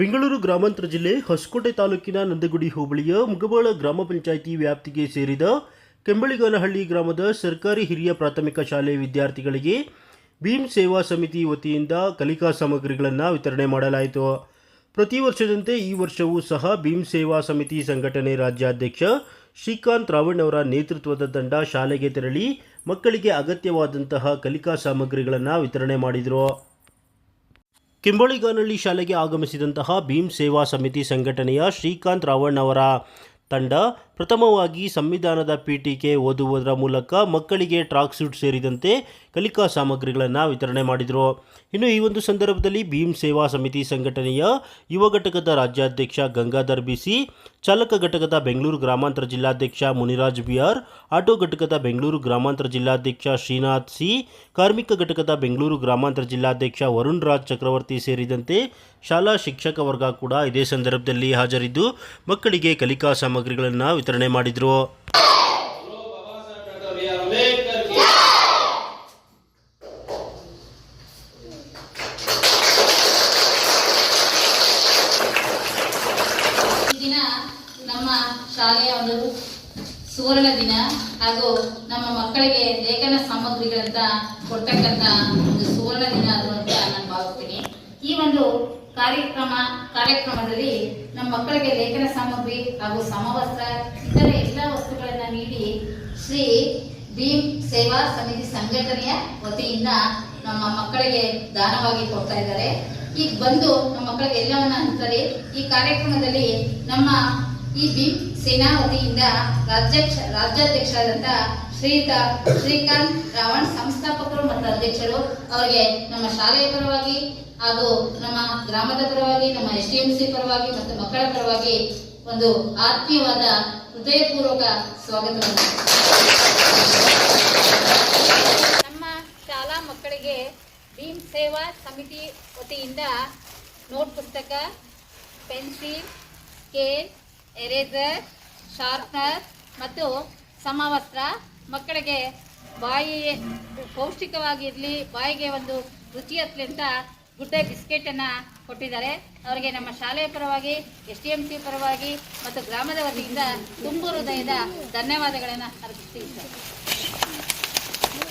ಬೆಂಗಳೂರು ಗ್ರಾಮಾಂತರ ಜಿಲ್ಲೆ ಹೊಸಕೋಟೆ ತಾಲೂಕಿನ ನಂದಗುಡಿ ಹೋಬಳಿಯ ಮುಗಬಾಳ ಗ್ರಾಮ ಪಂಚಾಯಿತಿ ವ್ಯಾಪ್ತಿಗೆ ಸೇರಿದ ಕೆಂಬಳಿಗಾನಹಳ್ಳಿ ಗ್ರಾಮದ ಸರ್ಕಾರಿ ಹಿರಿಯ ಪ್ರಾಥಮಿಕ ಶಾಲೆ ವಿದ್ಯಾರ್ಥಿಗಳಿಗೆ ಭೀಮ್ ಸೇವಾ ಸಮಿತಿ ವತಿಯಿಂದ ಕಲಿಕಾ ಸಾಮಗ್ರಿಗಳನ್ನು ವಿತರಣೆ ಮಾಡಲಾಯಿತು. ಪ್ರತಿ ವರ್ಷದಂತೆ ಈ ವರ್ಷವೂ ಸಹ ಭೀಮ್ ಸೇವಾ ಸಮಿತಿ ಸಂಘಟನೆ ರಾಜ್ಯಾಧ್ಯಕ್ಷ ಶ್ರೀಕಾಂತ್ ರಾವಣ್ ಅವರ ನೇತೃತ್ವದ ತಂಡ ಶಾಲೆಗೆ ತೆರಳಿ ಮಕ್ಕಳಿಗೆ ಅಗತ್ಯವಾದಂತಹ ಕಲಿಕಾ ಸಾಮಗ್ರಿಗಳನ್ನು ವಿತರಣೆ ಮಾಡಿದರು. ಕೆಂಬಳಿಗಾನಹಳ್ಳಿ ಶಾಲೆಗೆ ಆಗಮಿಸಿದಂತಹ ಭೀಮ್ ಸೇವಾ ಸಮಿತಿ ಸಂಘಟನೆಯ ಶ್ರೀಕಾಂತ್ ರಾವಣ್ ಅವರ ತಂಡ ಪ್ರಥಮವಾಗಿ ಸಂವಿಧಾನದ ಪೀಠಿಕೆ ಓದುವುದರ ಮೂಲಕ ಮಕ್ಕಳಿಗೆ ಟ್ರಾಕ್ ಸೂಟ್ ಸೇರಿದಂತೆ ಕಲಿಕಾ ಸಾಮಗ್ರಿಗಳನ್ನು ವಿತರಣೆ ಮಾಡಿದರು. ಇನ್ನು ಈ ಒಂದು ಸಂದರ್ಭದಲ್ಲಿ ಭೀಮ್ ಸೇವಾ ಸಮಿತಿ ಸಂಘಟನೆಯ ಯುವ ಘಟಕದ ರಾಜ್ಯಾಧ್ಯಕ್ಷ ಗಂಗಾಧರ್ ಬಿಸಿ, ಚಾಲಕ ಘಟಕದ ಬೆಂಗಳೂರು ಗ್ರಾಮಾಂತರ ಜಿಲ್ಲಾಧ್ಯಕ್ಷ ಮುನಿರಾಜ್ ಬಿಆರ್, ಆಟೋ ಘಟಕದ ಬೆಂಗಳೂರು ಗ್ರಾಮಾಂತರ ಜಿಲ್ಲಾಧ್ಯಕ್ಷ ಶ್ರೀನಾಥ್ ಸಿ, ಕಾರ್ಮಿಕ ಘಟಕದ ಬೆಂಗಳೂರು ಗ್ರಾಮಾಂತರ ಜಿಲ್ಲಾಧ್ಯಕ್ಷ ವರುಣ್ ರಾಜ್ ಚಕ್ರವರ್ತಿ ಸೇರಿದಂತೆ ಶಾಲಾ ಶಿಕ್ಷಕ ವರ್ಗ ಕೂಡ ಇದೇ ಸಂದರ್ಭದಲ್ಲಿ ಹಾಜರಿದ್ದು, ಮಕ್ಕಳಿಗೆ ಕಲಿಕಾ ಸಾಮಗ್ರಿಗಳನ್ನು ವಿತರಣೆ ಮಾಡಿದರು. ನಮ್ಮ ಶಾಲೆಯ ಒಂದು ಸುವರ್ಣ ದಿನ ಹಾಗೂ ನಮ್ಮ ಮಕ್ಕಳಿಗೆ ಲೇಖನ ಸಾಮಗ್ರಿಗಳಂತ ಕೊಡ್ತಕ್ಕಂತ ಒಂದು ಸುವರ್ಣ ದಿನ ಅದು ಅಂತ ನಾನು ಭಾವಿಸ್ತೀನಿ. ಈ ಒಂದು ಕಾರ್ಯಕ್ರಮ, ಕಾರ್ಯಕ್ರಮದಲ್ಲಿ ನಮ್ಮ ಮಕ್ಕಳಿಗೆ ಲೇಖನ ಸಾಮಗ್ರಿ ಹಾಗೂ ಸಮವಸ್ತ್ರ, ಇತರೆ ಎಲ್ಲ ವಸ್ತುಗಳನ್ನು ನೀಡಿ ಶ್ರೀ ಭೀಮ್ ಸೇವಾ ಸಮಿತಿ ಸಂಘಟನೆಯ ವತಿಯಿಂದ ನಮ್ಮ ಮಕ್ಕಳಿಗೆ ದಾನವಾಗಿ ಕೊಡ್ತಾ ಇದ್ದಾರೆ. ಈಗ ಬಂದು ನಮ್ಮ ಮಕ್ಕಳಿಗೆ ಎಲ್ಲವನ್ನ ಹಂಚ್ತಾರೆ ಈ ಕಾರ್ಯಕ್ರಮದಲ್ಲಿ ನಮ್ಮ ಈ ಭೀಮ್ ಸೇನಾ ವತಿಯಿಂದ ರಾಜ್ಯಾಧ್ಯಕ್ಷ, ರಾಜ್ಯಾಧ್ಯಕ್ಷರಾದಂತ ಶ್ರೀಯುತ ಶ್ರೀಕಾಂತ್ ರಾವಣ್, ಸಂಸ್ಥಾಪಕರು ಮತ್ತು ಅಧ್ಯಕ್ಷರು, ಅವರಿಗೆ ನಮ್ಮ ಶಾಲೆಯ ಪರವಾಗಿ ಹಾಗೂ ನಮ್ಮ ಗ್ರಾಮದ ಪರವಾಗಿ, ನಮ್ಮ ಎಸ್ ಡಿ ಎಂ ಸಿ ಪರವಾಗಿ ಮತ್ತು ಮಕ್ಕಳ ಪರವಾಗಿ ಒಂದು ಆತ್ಮೀಯವಾದ ಹೃದಯಪೂರ್ವಕ ಸ್ವಾಗತವನ್ನು ನಮ್ಮ ಶಾಲಾ ಮಕ್ಕಳಿಗೆ ಭೀಮ್ ಸೇವಾ ಸಮಿತಿ ವತಿಯಿಂದ ನೋಟ್ ಪುಸ್ತಕ, ಪೆನ್ಸಿಲ್, ಸ್ಕೇಲ್, ಎರೇಸರ್, ಶಾರ್ಪ್ನರ್ ಮತ್ತು ಸಮವಸ್ತ್ರ ಮಕ್ಕಳಿಗೆ ಬಾಯಿ ಪೌಷ್ಟಿಕವಾಗಿರಲಿ, ಬಾಯಿಗೆ ಒಂದು ರುಚಿ ಹತ್ತಲಿ ಗುಡ್ಡೆ ಬಿಸ್ಕೆಟನ್ನು ಕೊಟ್ಟಿದ್ದಾರೆ. ಅವರಿಗೆ ನಮ್ಮ ಶಾಲೆಯ ಪರವಾಗಿ, ಎಸ್ ಡಿ ಎಂ ಸಿ ಪರವಾಗಿ ಮತ್ತು ಗ್ರಾಮದ ವತಿಯಿಂದ ತುಂಬು ಹೃದಯದ ಧನ್ಯವಾದಗಳನ್ನು ಅರ್ಪಿಸ್ತೀವಿ